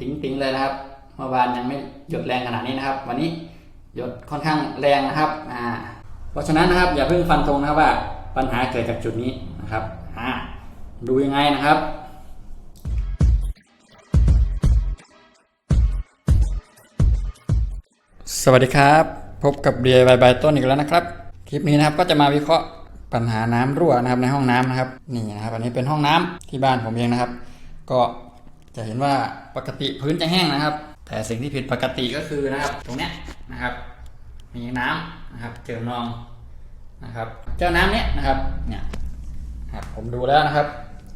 ติ้งๆเลยนะครับเมื่อวานยังไม่หยดแรงขนาดนี้นะครับ วันนี้หยดค่อนข้างแรงนะครับอ่าเพราะฉะนั้นนะครับอย่าเพิ่งฟันธงนะครับว่าปัญหาเกิดจากจุดนี้นะครับอ่าดูยังไงนะครับสวัสดีครับ พบกับเบียร์บายบายต้นอีกแล้วนะครับ คลิปนี้นะครับก็จะมาวิเคราะห์ปัญหาน้ำรั่วนะครับในห้องน้ำนะครับนี่นะครับ อันนี้เป็นห้องน้ำที่บ้านผมเองนะครับ ก็ จะเห็นว่าปกติพื้นจะแห้งนะครับ แต่สิ่งที่ผิดปกติก็คือนะครับ ตรงเนี้ยนะครับ มีน้ำนะครับ เจิ่นองนะครับ เจ้าน้ำเนี้ยนะครับ เนี่ยครับผมดูแล้วนะครับ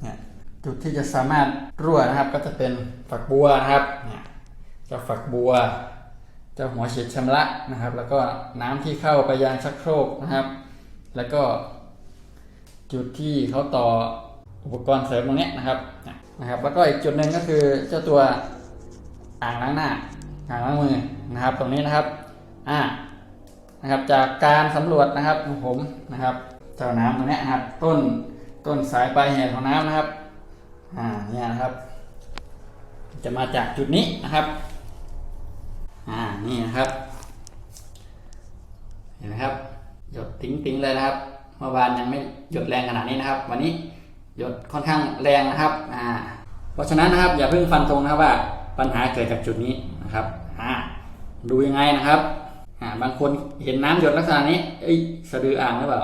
เนี่ยจุดที่จะสามารถรั่วนะครับ ก็จะเป็นฝักบัวนะครับเนี่ยเจ้าฝักบัวเจ้าหัวฉีดชำระนะครับ แล้วก็น้ำที่เข้าไปยังชักโครกนะครับ แล้วก็จุดที่เขาต่ออุปกรณ์เสริมตรงเนี้ยนะครับ นะครับ แล้วก็อีกจุดหนึ่งก็คือเจ้าตัวอ่างล้างหน้าอ่างล้างมือนะครับ ตรงนี้นะครับอ่านะครับจากการสำรวจนะครับของผมนะครับเจ้าน้ำตรงเนี้ยนะครับต้นต้นสายปลายเหตุของน้ำนะครับอ่าเนี่ยนะครับ จะมาจากจุดนี้นะครับอ่านี่นะครับเห็นไหมครับหยดติ้งติ้งๆเลยนะครับ เมื่อวานยังไม่หยดแรงขนาดนี้นะครับ วันนี้ หยดค่อนข้างแรงนะครับอ่าเพราะฉะนั้นนะครับอย่าเพิ่งฟันธงนะครับว่าปัญหาเกิดจากจุดนี้นะครับอ่าดูยังไงนะครับอ่าบางคนเห็นน้ำหยดลักษณะนี้เอ้ยสะดืออ่างหรือเปล่า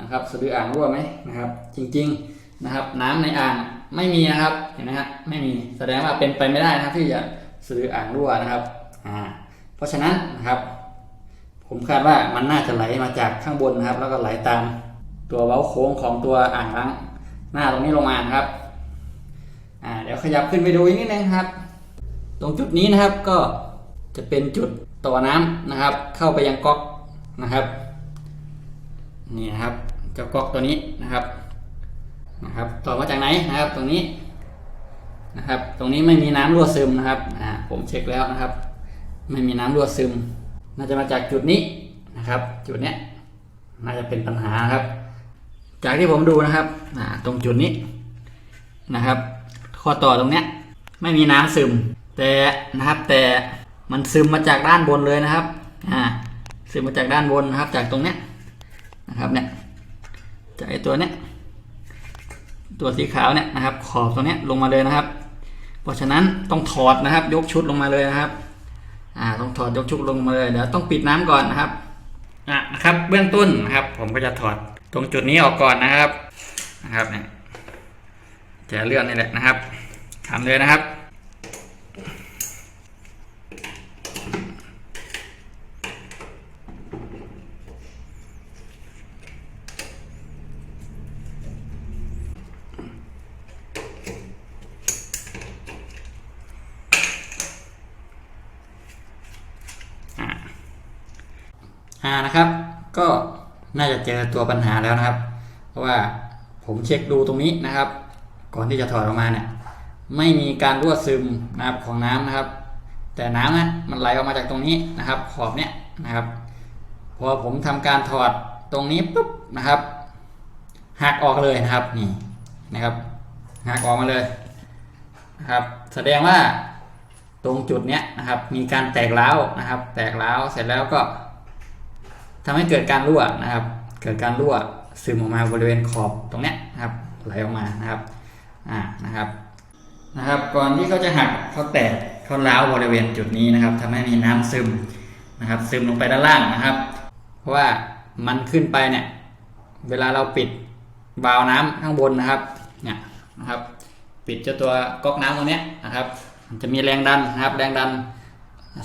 นะครับสะดืออ่างรั่วไหมนะครับ จริงๆนะครับ น้ำในอ่างไม่มีนะครับเห็นไหมฮะไม่มีแสดงว่าเป็นไปไม่ได้นะครับที่จะสะดืออ่างรั่วนะครับอ่าเพราะฉะนั้นนะครับ ผมคาดว่ามันน่าจะไหลมาจากข้างบนนะครับ แล้วก็ไหลตามตัวเว้าโค้งของตัวอ่างล้าง หน้าตรงนี้ลงมานะครับอ่าเดี๋ยวขยับขึ้นไปดูอีกนิดนึงครับ ตรงจุดนี้นะครับก็จะเป็นจุดต่อน้ำนะครับ เข้าไปยังก๊อกนะครับนี่นะครับเจ้าก๊อกตัวนี้นะครับนะครับต่อมาจากไหนนะครับ ตรงนี้นะครับ ตรงนี้ไม่มีน้ำรั่วซึมนะครับอ่าผมเช็คแล้วนะครับ ไม่มีน้ำรั่วซึม น่าจะมาจากจุดนี้นะครับ จุดเนี้ยน่าจะเป็นปัญหาครับ จากที่ผมดูนะครับตรงจุดนี้นะครับ ข้อต่อตรงเนี้ยไม่มีน้ำซึม แต่นะครับแต่มันซึมมาจากด้านบนเลยนะครับอ่าซึมมาจากด้านบนนะครับ จากตรงเนี้ยนะครับเนี่ยจากไอ้ตัวเนี้ยตัวสีขาวเนี่ยนะครับ ขอบตรงเนี้ยลงมาเลยนะครับ เพราะฉะนั้นต้องถอดนะครับ ยกชุดลงมาเลยนะครับอ่าต้องถอดยกชุดลงมาเลยเดี๋ยวต้องปิดน้ำก่อนนะครับอะนะครับ เบื้องต้นนะครับ ผมก็จะถอดตรงจุดนี้ออกก่อนนะครับนะครับเนี่ยจะเลื่อนนี่แหละนะครับทำเลยนะครับ อ่านะครับ ก็ น่าจะเจอตัวปัญหาแล้วนะครับ เพราะว่าผมเช็คดูตรงนี้นะครับ ก่อนที่จะถอดออกมาเนี่ยไม่มีการรั่วซึมนะครับของน้ำนะครับ แต่น้ำนะมันไหลออกมาจากตรงนี้นะครับ ขอบเนี้ยนะครับพอผมทำการถอดตรงนี้ปุ๊บนะครับหักออกเลยนะครับนี่นะครับหักออกมาเลยนะครับ แสดงว่าตรงจุดเนี้ยนะครับ มีการแตกร้าวนะครับ แตกร้าวเสร็จแล้วก็ ทำให้เกิดการรั่วนะครับ เกิดการรั่วซึมออกมาบริเวณขอบตรงเนี้ยนะครับไหลออกมานะครับอ่านะครับนะครับ ก่อนที่เขาจะหักเขาแตกเขาล้าวบริเวณจุดนี้นะครับทำให้มีน้ำซึมนะครับ ซึมลงไปด้านล่างนะครับ เพราะว่ามันขึ้นไปเนี่ยเวลาเราปิดบาวน้ำข้างบนนะครับเนี่ยนะครับ ปิดเจ้าตัวก๊อกน้ำตรงนี้นะครับมันจะมีแรงดันนะครับ แรงดัน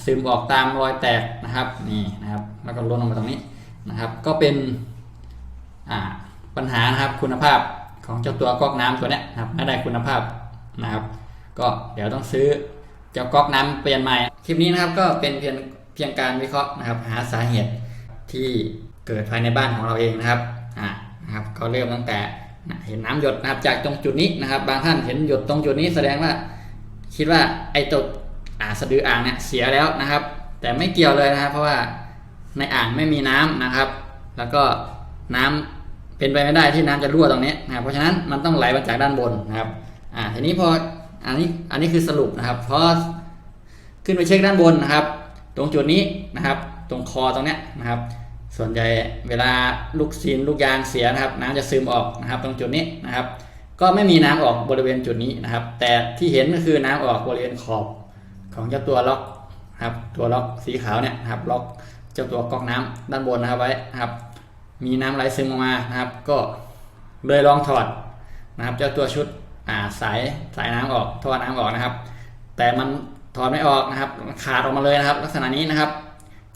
ซึมออกตามรอยแตกนะครับนี่นะครับ แล้วก็ล้นออกมาตรงนี้ นะครับ ก็เป็นปัญหานะครับคุณภาพของเจ้าตัวก๊อกน้ำตัวนี้นะครับไม่ได้คุณภาพนะครับ ก็เดี๋ยวต้องซื้อเจ้าก๊อกน้ำเปลี่ยนใหม่คลิปนี้นะครับก็เป็นเพียงเพียงการวิเคราะห์นะครับ หาสาเหตุที่เกิดภายในบ้านของเราเองนะครับอ่านะครับ ก็เริ่มตั้งแต่เห็นน้ำหยดนะครับ จากตรงจุดนี้นะครับ บางท่านเห็นหยดตรงจุดนี้แสดงว่า คิดว่าไอ้ตัวอ่าสะดืออ่างเนี่ยเสียแล้วนะครับ แต่ไม่เกี่ยวเลยนะครับ เพราะว่า ในอ่างไม่มีน้ำนะครับ แล้วก็น้ำเป็นไปไม่ได้ที่น้ำจะรั่วตรงนี้นะครับเพราะฉะนั้นมันต้องไหลมาจากด้านบนนะครับอ่าทีนี้พออันนี้อันนี้คือสรุปนะครับพราะขึ้นไปเช็คด้านบนนะครับ ตรงจุดนี้นะครับ ตรงคอตรงเนี้ยนะครับ ส่วนใหญ่เวลาลูกซีนลูกยางเสียนะครับ น้ำจะซึมออกนะครับ ตรงจุดนี้นะครับ ก็ไม่มีน้ำออกบริเวณจุดนี้นะครับ แต่ที่เห็นก็คือน้ำออกบริเวณขอบของเจ้าตัวล็อกนะครับตัวล็อกสีขาวเนี่ยนะครับล็อก เจ้าตัวก๊อกน้ำด้านบนนะครับไว้นะครับมีน้ำไหลซึมออกมานะครับ ก็เลยลองถอดนะครับ เจ้าตัวชุดอ่าสายสายน้ำออกท่อน้ำออกนะครับ แต่มันถอดไม่ออกนะครับ ขาดออกมาเลยนะครับ ลักษณะนี้นะครับ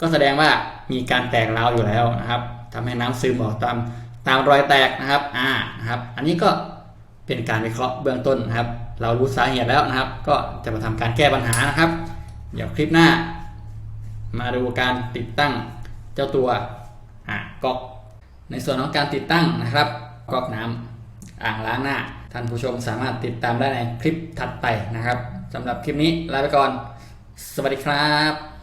ก็แสดงว่ามีการแตกราวอยู่แล้วนะครับทำให้น้ำซึมออกตามตามรอยแตกนะครับอ่านะครับ อันนี้ก็เป็นการวิเคราะห์เบื้องต้นนะครับ เรารู้สาเหตุแล้วนะครับ ก็จะมาทำการแก้ปัญหานะครับ เดี๋ยวคลิปหน้า มาดูการติดตั้งเจ้าตัวอ่าก๊อกในส่วนของการติดตั้งนะครับก๊อกน้ำอ่างล้างหน้า ท่านผู้ชมสามารถติดตามได้ในคลิปถัดไปนะครับสำหรับคลิปนี้ลาไปก่อน สวัสดีครับ